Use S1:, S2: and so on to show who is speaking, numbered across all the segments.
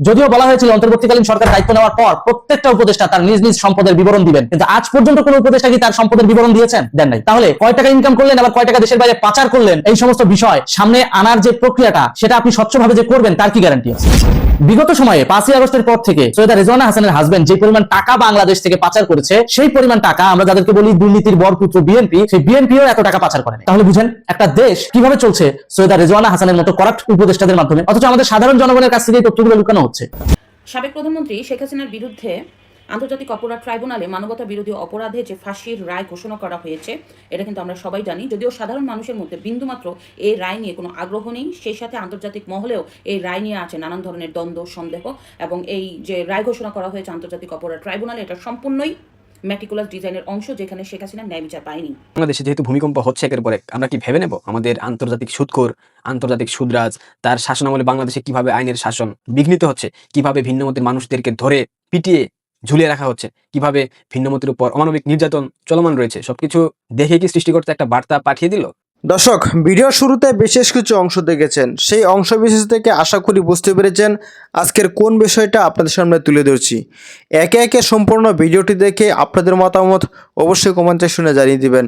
S1: যদিও বলা হয়েছিল অন্তর্বর্তীকালীন সরকার দায়িত্ব নেওয়ার পর প্রত্যেকটা উপদেষ্টা তার নিজ নিজ সম্পদের বিবরণ দিবেন। কিন্তু আজ পর্যন্ত কোন উপদেষ্টা কি তার সম্পদের বিবরণ দিয়েছেন? দেন নাই। তাহলে কয় টাকা ইনকাম করলেন, আবার কয় টাকা দেশের বাইরে পাচার করলেন, এই সমস্ত বিষয় সামনে আনার যে প্রক্রিয়াটা, সেটা আপনি স্বচ্ছভাবে যে করবেন, তার কি গ্যারান্টি আছে? বিগত সময়ে পাঁচই আগস্টের পর থেকে সৈয়দা রেজওয়ানা হাসানের হাজবেন্ড যে পরিমাণ টাকা বাংলাদেশ থেকে পাচার করেছে, সেই পরিমাণ টাকা আমরা যাদেরকে বলি দুর্নীতির বরপুত্র বিএনপি সেই বিএনপিও এত টাকা পাচার করেন তাহলে বুঝেন, একটা দেশ কীভাবে চলছে সৈয়দা রেজওয়ানা হাসানের মতো করাপ্ট উপদেষ্টাদের মাধ্যমে? অথচ আমাদের সাধারণ জনগণের কাছ থেকে তথ্যগুলো লুকানো হচ্ছে।
S2: সাবেক প্রধানমন্ত্রী শেখ হাসিনার বিরুদ্ধে আন্তর্জাতিক অপরাধ ট্রাইব্যুনালে মানবতা বিরোধী অপরাধে যে ফাঁসির রায় ঘোষণা করা হয়েছে, এটা কিন্তু আমরা সবাই জানি। যদিও সাধারণ মানুষের মধ্যে বিন্দুমাত্র এই রায় নিয়ে কোনো আগ্রহ নেই, সেই সাথে আন্তর্জাতিক মহলেও এই রায় নিয়ে আছে নানান ধরনের দ্বন্দ্ব, সন্দেহ এবং এই যে রায় ঘোষণা করা হয়েছে আন্তর্জাতিক অপরাধ ট্রাইব্যুনালে, এটা সম্পূর্ণই ম্যাটিকুলাস ডিজাইনের অংশ যেখানে শেখ হাসিনা ন্যায় বিচার পায়নি।
S3: বাংলাদেশে যেহেতু ভূমিকম্প হচ্ছে, একের পর আমরা কি ভেবে নেব? আমাদের আন্তর্জাতিক সুদখোর আন্তর্জাতিক সুদরাজ, তার শাসন আমলে বাংলাদেশে কীভাবে আইনের শাসন বিঘ্নিত হচ্ছে, কীভাবে ভিন্নমতের মানুষদেরকে ধরে পিটিয়ে ঝুলিয়ে রাখা হচ্ছে, কীভাবে ভিন্নমতের উপর অমানবিক নির্যাতন চলমান রয়েছে, সবকিছু দেখে কি সৃষ্টিকর্তা একটা বার্তা পাঠিয়ে দিল?
S4: দর্শক ভিডিও শুরুতে বিশেষ কিছু অংশ দেখেছেন। সেই অংশ বিশেষ থেকে আশা করি বুঝতে পেরেছেন আজকের কোন বিষয়টা আপনাদের সামনে তুলে ধরছি। একে একে সম্পূর্ণ ভিডিওটি দেখে আপনাদের মতামত অবশ্যই কমেন্টে শুনে জানিয়ে দিবেন।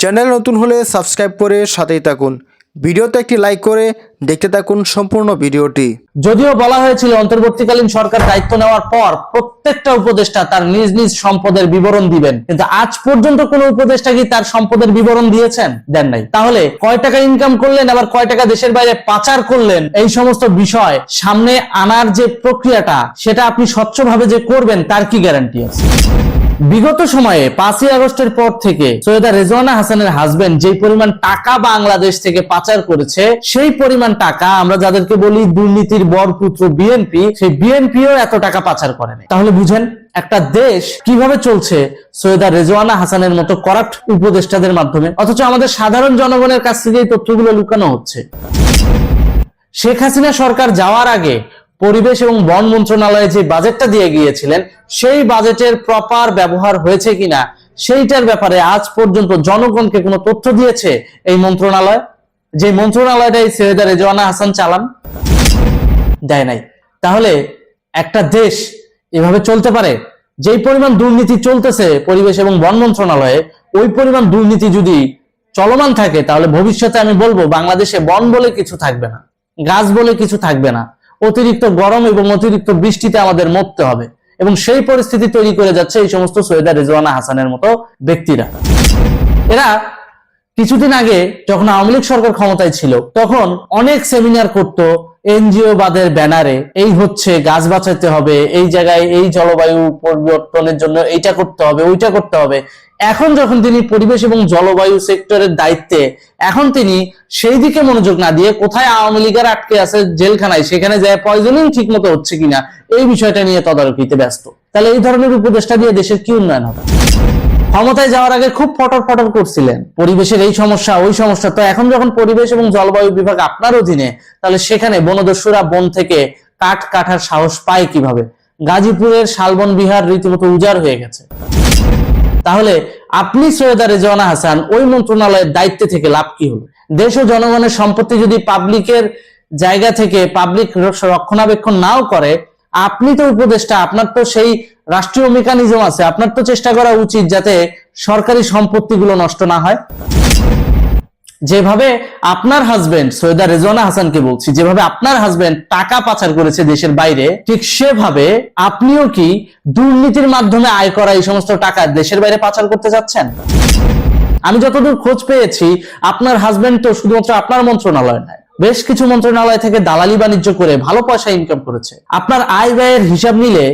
S4: চ্যানেল নতুন হলে সাবস্ক্রাইব করে সাথেই থাকুন। ভিডিওতে একটি লাইক করে দেখতে থাকুন সম্পূর্ণ ভিডিওটি।
S1: যদিও বলা হয়েছিল অন্তর্বর্তীকালীন সরকার দায়িত্ব নেওয়ার পর প্রত্যেকটা উপদেষ্টা তার নিজ নিজ সম্পদের বিবরণ দিবেন। কিন্তু আজ পর্যন্ত কোন উপদেষ্টা কি তার সম্পদের বিবরণ দিয়েছেন? দেন নাই। তাহলে কয় টাকা ইনকাম করলেন, আবার কয় টাকা দেশের বাইরে পাচার করলেন? এই সমস্ত বিষয় সামনে আনার যে প্রক্রিয়াটা, সেটা আপনি স্বচ্ছভাবে যে করবেন, তার কি গ্যারান্টি আছে? বিগত সময়ে পাঁচই আগস্টের পর থেকে সৈয়দা রেজওয়ানা হাসানের হাজবেন্ড যে পরিমাণ টাকা বাংলাদেশ থেকে পাচার করেছে, সেই পরিমাণ টাকা আমরা যাদেরকে বলি দুর্নীতির বরপুত্র বিএনপি সেই বিএনপিও এত টাকা পাচার করেনি তাহলে বুঝেন, একটা দেশ কীভাবে চলছে সৈয়দা রেজওয়ানা হাসানের মতো করাপ্ট উপদেষ্টাদের মাধ্যমে? অথচ আমাদের সাধারণ জনগণের কাছ থেকে এই তথ্যগুলো লুকানো হচ্ছে। শেখ হাসিনা সরকার যাওয়ার আগে পরিবেশ এবং বন মন্ত্রণালয়ে যে বাজেটটা দিয়ে গিয়েছিলেন, সেই বাজেটের প্রপার ব্যবহার হয়েছে কিনা, সেইটার ব্যাপারে আজ পর্যন্ত জনগণকে কোনো তথ্য দিয়েছে এই মন্ত্রণালয়? যে মন্ত্রণালয়টাই সৈয়দা রেজওয়ানা হাসান চালান? দেয় নাই। তাহলে একটা দেশ এভাবে চলতে পারে? যেই পরিমাণ দুর্নীতি চলতেছে পরিবেশ এবং বন মন্ত্রণালয়ে, ওই পরিমাণ দুর্নীতি যদি চলমান থাকে, তাহলে ভবিষ্যতে আমি বলব, বাংলাদেশে বন বলে কিছু থাকবে না, গাছ বলে কিছু থাকবে না। অতিরিক্ত গরম এবং অতিরিক্ত বৃষ্টিতে আমাদের মরতে হবে। এবং সেই পরিস্থিতি তৈরি করে যাচ্ছে এই সমস্ত সৈয়দা রেজওয়ানা হাসানের মতো ব্যক্তিরা। এরা কিছুদিন আগে যখন আওয়ামী লীগ সরকার ক্ষমতায় ছিল, তখন অনেক সেমিনার করত এনজিও বাদের ব্যানারে এই হচ্ছে, গাছ বাঁচাতে হবে, এই জায়গায় এই জলবায়ু পরিবর্তনের জন্য এইটা করতে হবে, ওইটা করতে হবে। এখন যখন তিনি পরিবেশ এবং জলবায়ু সেক্টরের দায়িত্বে, এখন তিনি সেই দিকে মনোযোগ না দিয়ে কোথায় আওয়ামী লীগের আটকে আছে জেলখানায়, সেখানে যায় পয়জনিং ঠিক মতো হচ্ছে কিনা, এই বিষয়টা নিয়ে তদারকিতে ব্যস্ত। তাহলে এই ধরনের উপদেষ্টা দিয়ে দেশের কি উন্নয়ন হবে? ক্ষমতায় যাওয়ার আগে খুব ফটর ফটর করছিলেন। পরিবেশের এই সমস্যা, ওই সমস্যা। তো এখন যখন পরিবেশ এবং জলবায়ু বিভাগ আপনার অধীনে, তাহলে সেখানে বনদস্যুরা বন থেকে কাঠ কাটার সাহস পায় কীভাবে? গাজীপুরের শালবন বিহার রীতিমতো উজাড় হয়ে গেছে। তাহলে আপনি সৈয়দা রেজওয়ানা হাসান, ওই মন্ত্রণালয়ের দায়িত্বে থেকে লাভ কি হলো দেশ ও জনগণের সম্পত্তি যদি পাবলিকের জায়গা থেকে পাবলিক রক্ষণাবেক্ষণ নাও করে, আপনি তো উপদেষ্টা, আপনার তো সেই রাষ্ট্রীয় মেকানিজম আছে। আপনার তো চেষ্টা করা উচিত যাতে সরকারি সম্পত্তিগুলো নষ্ট না হয়। যেভাবে আপনার হাজবেন্ড সৈয়দা রেজওয়ানা হাসানকে বলছি, যেভাবে আপনার হাজবেন্ড টাকা পাচার করেছে দেশের বাইরে, ঠিক সেভাবে আপনিও কি দুর্নীতির মাধ্যমে আয় করা এই সমস্ত টাকা দেশের বাইরে পাচার করতে যাচ্ছেন? আমি যতদূর খোঁজ পেয়েছি, আপনার হাজবেন্ড তো শুধুমাত্র আপনার মন্ত্রণালয় নয়, বেশ কিছু মন্ত্রণালয় থেকে দালালি বাণিজ্য করে ভালো পয়সা ইনকাম করেছে। আপনার আয় ব্যয়ের হিসাব নিলে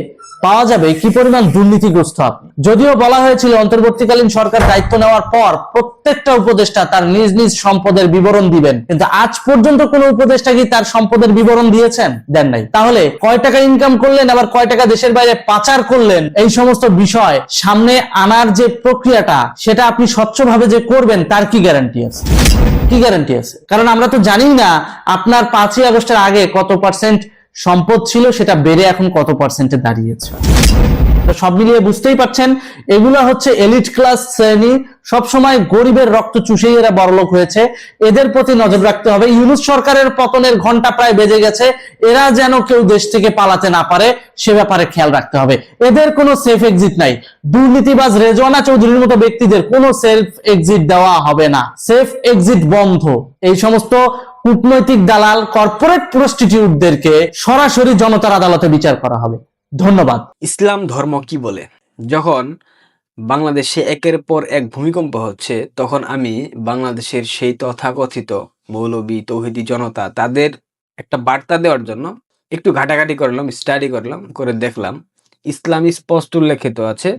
S1: পাওয়া যাবে? কি পরিমাণ দুর্নীতিগ্রস্ত আপনি? যদিও বলা হয়েছিল অন্তর্বর্তীকালীন সরকার দায়িত্ব নেওয়ার পর প্রত্যেকটা উপদেষ্টা তার নিজ নিজ সম্পদের বিবরণ দিবেন। কিন্তু আজ পর্যন্ত কোন উপদেষ্টা কি তার সম্পদের বিবরণ দিয়েছেন? দেন নাই। তাহলে কয় টাকা ইনকাম করলেন, আবার কয় টাকা দেশের বাইরে পাচার করলেন? এই সমস্ত বিষয় সামনে আনার যে প্রক্রিয়াটা, সেটা আপনি স্বচ্ছভাবে যে করবেন, তার কি গ্যারান্টি আছে? কি গ্যারান্টি আছে? কারণ আমরা তো জানি না আপনার পাঁচই আগস্টের আগে কত পার্সেন্ট সম্পদ ছিল, সেটা বেড়ে এখন কত পার্সেন্টে দাঁড়িয়েছে? তো সব মিলিয়ে বুঝতেই পারছেন, এগুলো হচ্ছে এলিট ক্লাস শ্রেণি। সবসময় গরিবের রক্ত চুষেই এরা বড়লোক হয়েছে। এদের প্রতি নজর রাখতে হবে। ইউনুস সরকারের পতনের ঘণ্টা প্রায় বেজে গেছে। এরা যেন কেউ দেশ থেকে পালাতে না পারে, সে ব্যাপারে খেয়াল রাখতে হবে। এদের কোনো সেফ এক্সিট নাই। দুর্নীতিবাজ রেজওয়ানা চৌধুরীর মতো ব্যক্তিদের কোনো সেলফ এক্সিট দেওয়া হবে না। সেফ এক্সিট বন্ধ। এই সমস্ত কূটনৈতিক দালাল কর্পোরেট প্রস্টিটিউটদেরকে সরাসরি জনতার আদালতে বিচার করা হবে। ধন্যবাদ।
S3: ইসলাম ধর্ম কি বলে? যখন বাংলাদেশে একের পর এক ভূমিকম্প হচ্ছে, তখন আমি বাংলাদেশের সেই তথাকথিত মৌলবী, তৌহিদি জনতা, তাদের একটা বার্তা দেওয়ার জন্য একটু ঘাটাঘাটি করলাম স্টাডি করলাম, করে দেখলাম, ইসলামী স্পষ্ট উল্লেখিত আছে,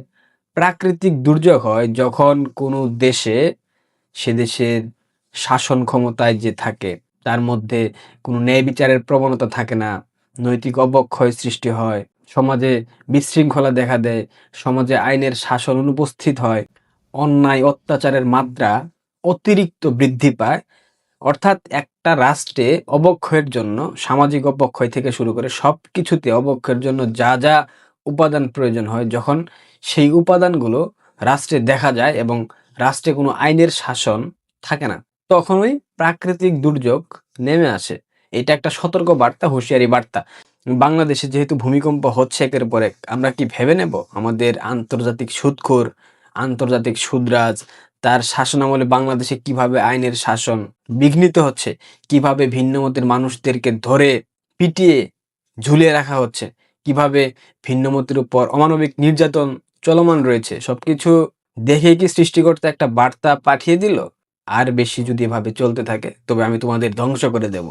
S3: প্রাকৃতিক দুর্যোগ হয় যখন কোনো দেশে, সে দেশের শাসন ক্ষমতায় যে থাকে তার মধ্যে কোনো ন্যায় বিচারের প্রবণতা থাকে না, নৈতিক অবক্ষয় সৃষ্টি হয়, সমাজে বিশৃঙ্খলা দেখা দেয়, সমাজে আইনের শাসন অনুপস্থিত হয়, অন্যায় অত্যাচারের মাত্রা অতিরিক্ত বৃদ্ধি পায়। অর্থাৎ একটা রাষ্ট্রে অবক্ষয়ের জন্য, সামাজিক অবক্ষয় থেকে শুরু করে সব কিছুতে অবক্ষয়ের জন্য যা যা উপাদান প্রয়োজন হয়, যখন সেই উপাদানগুলো রাষ্ট্রে দেখা যায় এবং রাষ্ট্রে কোনো আইনের শাসন থাকে না, তখনই প্রাকৃতিক দুর্যোগ নেমে আসে। এটা একটা সতর্ক বার্তা হুঁশিয়ারি বার্তা। বাংলাদেশে যেহেতু ভূমিকম্প হচ্ছে একের পর এক, আমরা কি ভেবে নেব? আমাদের আন্তর্জাতিক সুদখোর আন্তর্জাতিক সুদরাজ, তার শাসন আমলে বাংলাদেশে কীভাবে আইনের শাসন বিঘ্নিত হচ্ছে, কীভাবে ভিন্নমতের মানুষদেরকে ধরে পিটিয়ে ঝুলিয়ে রাখা হচ্ছে, কীভাবে ভিন্নমতের উপর অমানবিক নির্যাতন চলমান রয়েছে, সবকিছু দেখে কি সৃষ্টিকর্তা একটা বার্তা পাঠিয়ে দিল? আর বেশি যদি এভাবে চলতে থাকে, তবে আমি তোমাদের ধ্বংস করে দেব।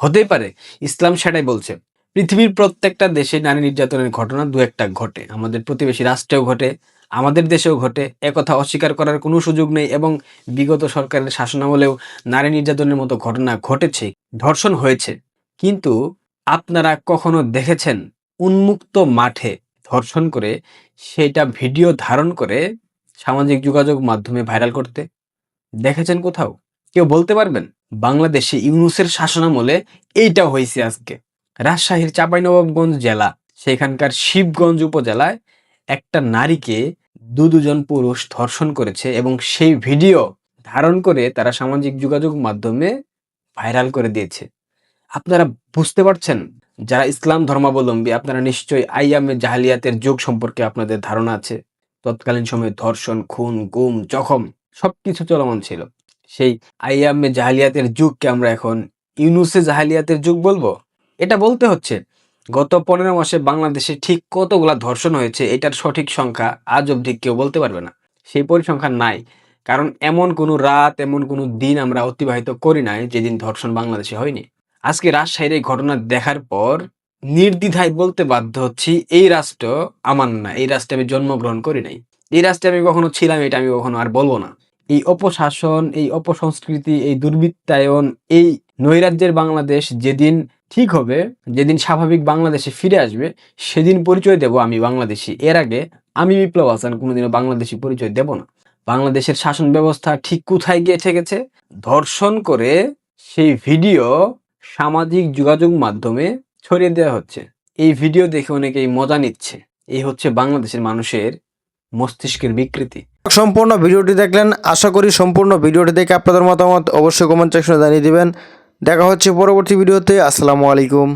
S3: হতেই পারে, ইসলাম সেটাই বলছে। পৃথিবীর প্রত্যেকটা দেশে নারী নির্যাতনের ঘটনা দু একটা ঘটে। আমাদের প্রতিবেশী রাষ্ট্রেও ঘটে, আমাদের দেশেও ঘটে। একথা অস্বীকার করার কোনো সুযোগ নেই এবং বিগত সরকারের শাসনামলেও নারী নির্যাতনের মতো ঘটনা ঘটেছে, ধর্ষণ হয়েছে। কিন্তু আপনারা কখনো দেখেছেন উন্মুক্ত মাঠে ধর্ষণ করে সেটা ভিডিও ধারণ করে সামাজিক যোগাযোগ মাধ্যমে ভাইরাল করতে? দেখেছেন কোথাও? কেউ বলতে পারবেন? বাংলাদেশে ইউনুসের শাসনামলে এইটা হয়েছে আজকে। রাজশাহীর চাঁপাইনবাবগঞ্জ জেলা, সেখানকার শিবগঞ্জ উপজেলায় একটা নারীকে দু দুজন পুরুষ ধর্ষণ করেছে এবং সেই ভিডিও ধারণ করে তারা সামাজিক যোগাযোগ মাধ্যমে ভাইরাল করে দিয়েছে। আপনারা বুঝতে পারছেন? যারা ইসলাম ধর্মাবলম্বী, আপনারা নিশ্চয়ই আইয়ামে জাহালিয়াতের যোগ সম্পর্কে আপনাদের ধারণা আছে। তৎকালীন সময়ে ধর্ষণ, খুন, গুম, জখম সবকিছু চলমান ছিল। সেই আইয়ামে জাহালিয়াতের যুগকে আমরা এখন ইউনুসে জাহালিয়াতের যুগ বলব? এটা বলতে হচ্ছে, গত পনেরো মাসে বাংলাদেশে ঠিক কতগুলা ধর্ষণ হয়েছে এটার সঠিক সংখ্যা আজ অবধি কেউ বলতে পারবে না। সেই পরিসংখ্যান নাই, কারণ এমন কোনো রাত, এমন কোনো দিন আমরা অতিবাহিত করি নাই যেদিন ধর্ষণ বাংলাদেশে হয়নি। আজকে রাজশাহীর এই ঘটনা দেখার পর নির্দ্বিধায় বলতে বাধ্য হচ্ছি, এই রাষ্ট্র আমার না, এই রাষ্ট্রে আমি জন্মগ্রহণ করি নাই। এই রাষ্ট্রে আমি কখনো ছিলাম, এটা আমি কখনো আর বলব না। এই অপশাসন, এই অপসংস্কৃতি, এই দুর্বৃত্তায়ন, এই নৈরাজ্যের বাংলাদেশ যেদিন ঠিক হবে, যেদিন স্বাভাবিক বাংলাদেশে ফিরে আসবে, সেদিন পরিচয় দেব আমি বাংলাদেশি। এর আগে আমি বিপ্লব হাসান, কোনোদিনও বাংলাদেশি পরিচয় দেব না। বাংলাদেশের শাসন ব্যবস্থা ঠিক কোথায় গিয়ে ঠেকেছে? ধর্ষণ করে সেই ভিডিও সামাজিক যোগাযোগ মাধ্যমে ছড়িয়ে দেওয়া হচ্ছে। এই ভিডিও দেখে অনেকেই মজা নিচ্ছে। এই হচ্ছে বাংলাদেশের মানুষের মস্তিষ্কের বিকৃতি।
S4: সম্পূর্ণ ভিডিওটি দেখলেন, আশা করি সম্পূর্ণ ভিডিওটি দেখে আপনাদের মতামত অবশ্যই কমেন্ট সেকশনে জানিয়ে দেবেন। দেখা হচ্ছে পরবর্তী ভিডিওতে, আসসালামু আলাইকুম।